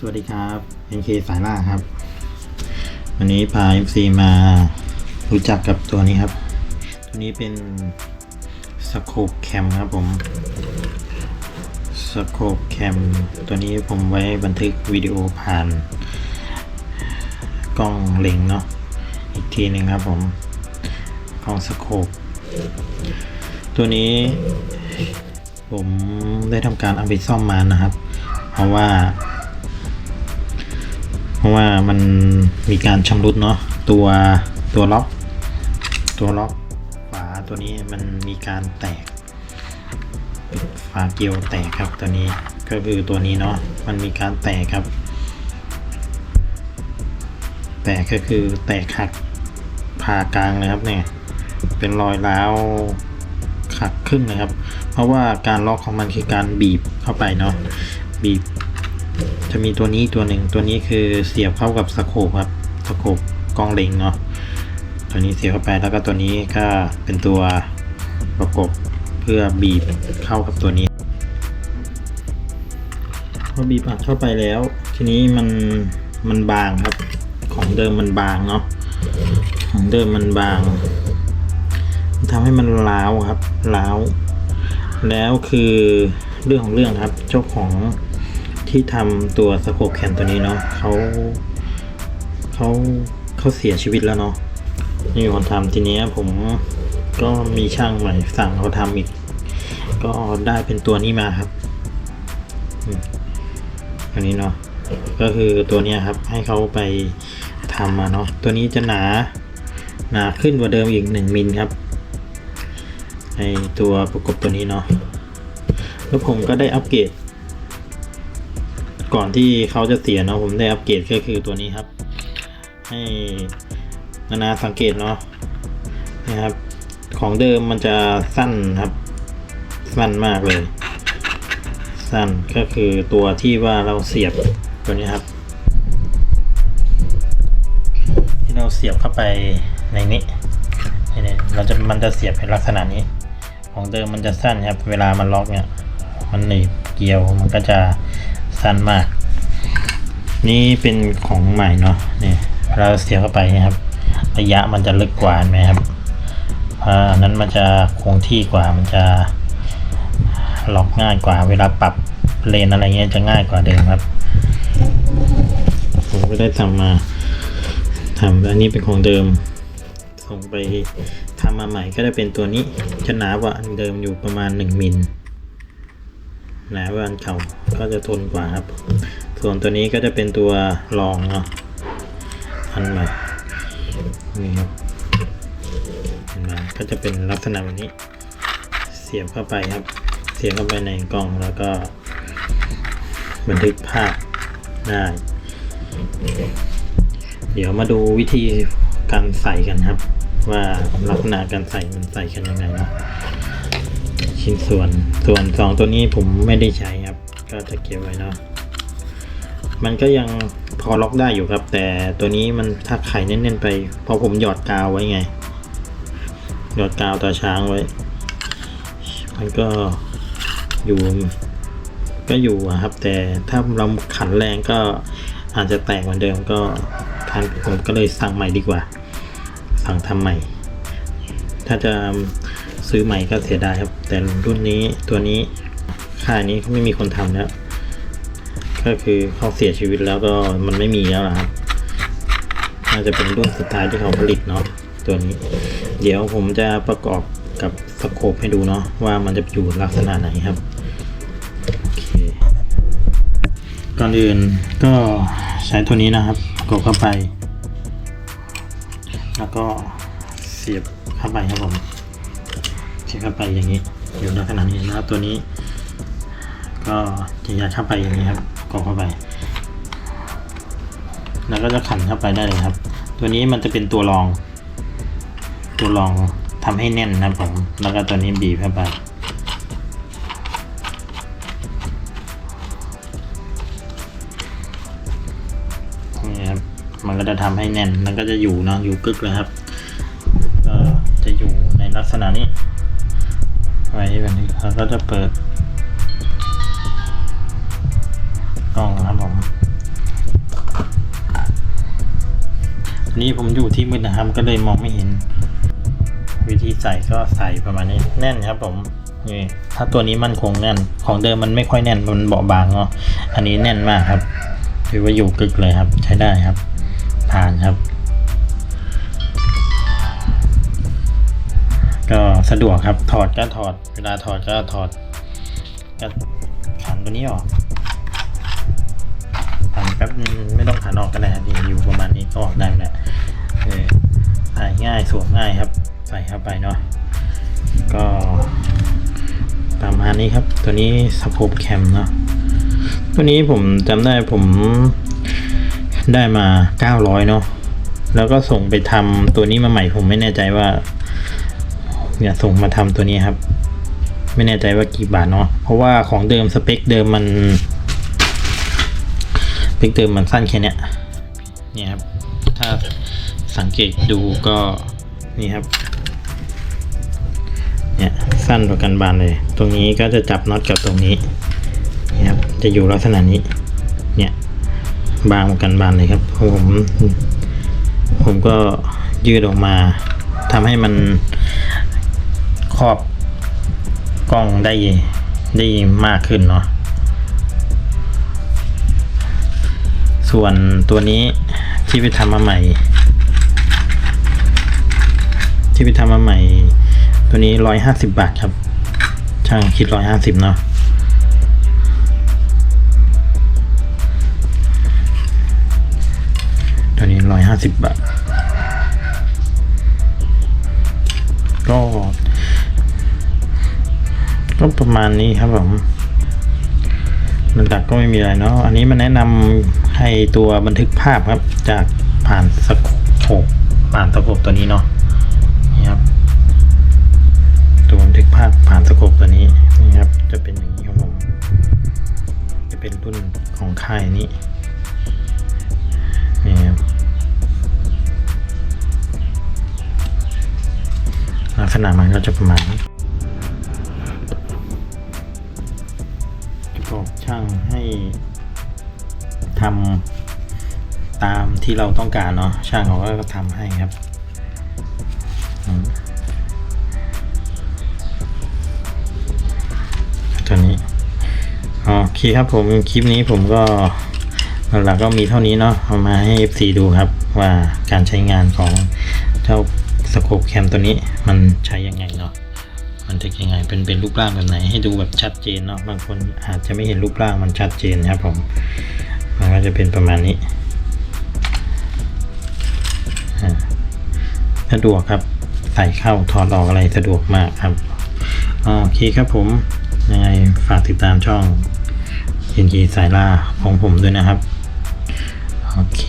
สวัสดีครับ NK สายล่าครับ วันนี้พา MC มารู้จักกับตัวนี้ครับ ตัวนี้เป็นสโคปแคมครับผมสโคปแคมตัวนี้ผมไว้บันทึกวิดีโอผ่าน กล้องเล็งเนาะอีกทีหนึ่งครับผมกล้องสโคปตัวนี้ผมได้ทำการเอาไปซ่อมมานะครับ เพราะว่า เพราะว่ามันมีการชำรุดเนาะตัวตัวล็อกตัวล็อกฝาตัวนี้มันมีการแตกฝาเกลียวแตกครับตัวนี้ก็คือตัวนี้เนาะมันมีการแตกครับ แตกก็คือแตกหักผ่ากลางเลยครับเนี่ยเป็นรอยร้าวหักครึ่งนะครับ เพราะว่าการล็อกของมันคือการบีบเข้าไปเนาะบีบ จะมีตัวนี้ตัวหนึ่งตัวนี้คือเสียบเข้ากับสโคปครับสโคปกล้องเล็งเนาะตัวนี้เสียบเข้าไปแล้วก็ตัวนี้ก็เป็นตัวประกบเพื่อบีบเข้ากับตัวนี้พอบีบอัดเข้าไปแล้ว ทีนี้มันมันบางครับ ของเดิมมันบางเนาะของเดิมมันบางทำให้มันร้าวครับร้าวแล้วคือเรื่องของเรื่องครับเจ้าของ ที่ทำตัวสโคปแคมตัวนี้เนาะเขาเขาเขาเสียชีวิตแล้วเนาะนี่มีคนทำทีเนี้ยผมก็มีช่างใหม่สั่งเขาทำอีก ก็ได้เป็นตัวนี้มาครับอืมตัวนี้เนาะก็คือตัวนี้ครับให้เขาไปทำมาเนาะตัวนี้จะหนาหนาขึ้นกว่าเดิมอีกหนึ่งมิลครับในตัวประกบตัวนี้เนาะแล้วผมก็ได้อัปเกรด ก่อนที่เขาจะเสียเนาะผมได้อัปเกรดก็คือตัวนี้ครับ ให้นานาสังเกตเนาะนะครับ ของเดิมมันจะสั้นครับ สั้นมากเลย สั้นก็คือตัวที่ว่าเราเสียบตัวนี้ครับ ที่เราเสียบเข้าไปในนี้นี่ๆเราจะมันจะเสียบเป็นลักษณะนี้ ของเดิมมันจะสั้นครับ เวลามันล็อกเนี่ย มันหนีบเกลียวมันก็จะ สั้นมาก นี่เป็นของใหม่เนาะนี่เราเสียบเข้าไปนะครับ ระยะมันจะลึกกว่านไหมครับอ่านั้นมันจะคงที่กว่ามันจะล็อกง่ายกว่า เวลาปรับเลนอะไรเงี้ยจะง่ายกว่าเดิมครับ ผมก็ได้ทำมาทำอันนี้เป็นของเดิม ส่งไปทำมาใหม่ก็จะเป็นตัวนี้จะหนากว่าเดิมอยู่ประมาณ 1มิล หนาว่าอันเก่าก็จะทนกว่าครับ ส่วนตัวนี้ก็จะเป็นตัวรองเนาะอันใหม่นี่ครับเห็นไหมก็จะเป็นลักษณะแบบนี้ เสียบเข้าไปครับ เสียบเข้าไปในกล่องแล้วก็บันทึกภาพได้เดี๋ยวมาดูวิธีการใส่กันครับ ว่าลักษณะการใส่มันใส่กันยังไงเนาะ ชิ้นส่วน ส่วนสองตัวนี้ผมไม่ได้ใช้ครับ ก็จะเก็บไว้เนาะมันก็ยังพอล็อกได้อยู่ครับ แต่ตัวนี้มันถ้าไข่แน่นๆไปพราะผมหยอดกาวไว้ไง หยอดกาวตาช้างไว้ มันก็อยู่ ก็อยู่ครับ แต่ถ้าเราขันแรงก็อาจจะแตกเหมือนเดิมก็ทันผมก็เลยสั่งใหม่ดีกว่า สั่งทำใหม่ ถ้าจะ ซื้อใหม่ก็เสียดายครับ แต่รุ่นนี้ตัวนี้ค่ายนี้เขาไม่มีคนทำแล้ว ก็คือเขาเสียชีวิตแล้วก็มันไม่มีแล้วนะครับน่าจะเป็นรุ่นสุดท้ายที่เขาผลิตเนาะตัวนี้ เดี๋ยวผมจะประกอบกับสโคปให้ดูเนาะว่ามันจะอยู่ลักษณะไหนครับโอเคก่อนอื่นก็ใช้ตัวนี้นะครับกบเข้าไป แล้วก็เสียบเข้าไปครับผม เข้าไปอย่างนี้ อยู่ในขนาดนี้นะครับตัวนี้ ก็จะยัดเข้าไปอย่างนี้ครับกรอกเข้าไป แล้วก็จะขันเข้าไปได้เลยครับ ตัวนี้มันจะเป็นตัวรอง ตัวรองทำให้แน่นนะผม แล้วก็ตัวนี้บีบเข้าไปนี่ครับมันก็จะทำให้แน่นแล้วก็จะอยู่เนาะอยู่กึกเลยครับ ก็จะอยู่ในลักษณะนี้ ไว้แบบนี้เราก็จะเปิดกล้องนะครับผมนี้ผมอยู่ที่มืดนะครับก็เลยมองไม่เห็น วิธีใส่ก็ใส่ประมาณนี้แน่นครับผมนี่ถ้าตัวนี้มันคงแน่น ของเดิมมันไม่ค่อยแน่นมันเบาบางเนาะอันนี้แน่นมากครับถือว่าอยู่กึกเลยครับ ใช้ได้ครับ ผ่านครับ สะดวกครับถอดก็ถอด เวลาถอดก็ถอดก็ขันตัวนี้ออกขันแป๊บไม่ต้องขันออกก็ได้ครับนี่อยู่ประมาณนี้ก็ออกได้แหละเออใส่ง่ายสวมง่ายครับ ใส่เข้าไปเนาะก็ประมาณนี้ครับ ตัวนี้สโคปแคมเนาะตัวนี้ผมจำได้ผมได้มา 900 เนาะแล้วก็ส่งไปทำตัวนี้มาใหม่ผมไม่แน่ใจว่า เนี่ยส่งมาทำตัวนี้ครับ ไม่แน่ใจว่ากี่บาทเนาะเพราะว่าของเดิมสเปคเดิมมันสเปคเดิมมันสั้นแค่เนี้ยเนี่ยครับถ้าสังเกตดูก็นี่ครับเนี่ยสั้นกว่ากันบานเลย ตรงนี้ก็จะจับน็อตกับตรงนี้นี่ครับจะอยู่ลักษณะนี้ เนี่ยบางกว่ากันบานเลยครับผมผมก็ยืดออกมาทำให้มัน ครอบกล้องได้ได้มากขึ้นเนาะส่วนตัวนี้ที่ไปทำมาใหม่ ที่ไปทำมาใหม่ ตัวนี้ร้อยห้าสิบบาทครับ ช่างคิดร้อยห้าสิบเนาะตัวนี้ร้อยห้าสิบบาทก็ ก็ประมาณนี้ครับผมหลักๆก็ไม่มีอะไรเนาะอันนี้มันแนะนำให้ตัวบันทึกภาพครับ จากผ่านสโคปผ่านสโคปตัวนี้เนาะนี่ครับ ตัวบันทึกภาพผ่านสโคปตัวนี้นี่ครับ จะเป็นอย่างนี้ครับผมจะเป็นรุ่นของค่ายนี้นี่ครับลักษณะมันก็จะประมาณนี้ ทำตามที่เราต้องการเนาะช่างเขาก็ทำให้ครับตัวนี้โอเคครับผมคลิปนี้ผมก็หลักๆก็มีเท่านี้เนาะเอามาให้ FC ดูครับว่าการใช้งานของเจ้าสโคปแคมตัวนี้มันใช้ยังไงเนาะมันจะยังไงเป็นเป็นรูปร่างแบบไหนให้ดูแบบชัดเจนเนาะบางคนอาจจะไม่เห็นรูปร่างมันชัดเจนนะครับผม มันก็จะเป็นประมาณนี้สะดวกครับใส่เข้าถอดออกอะไรสะดวกมากครับโอเคครับผมยังไงฝากติดตามช่องเย็นกีสายล่าของผมด้วยนะครับ โอเค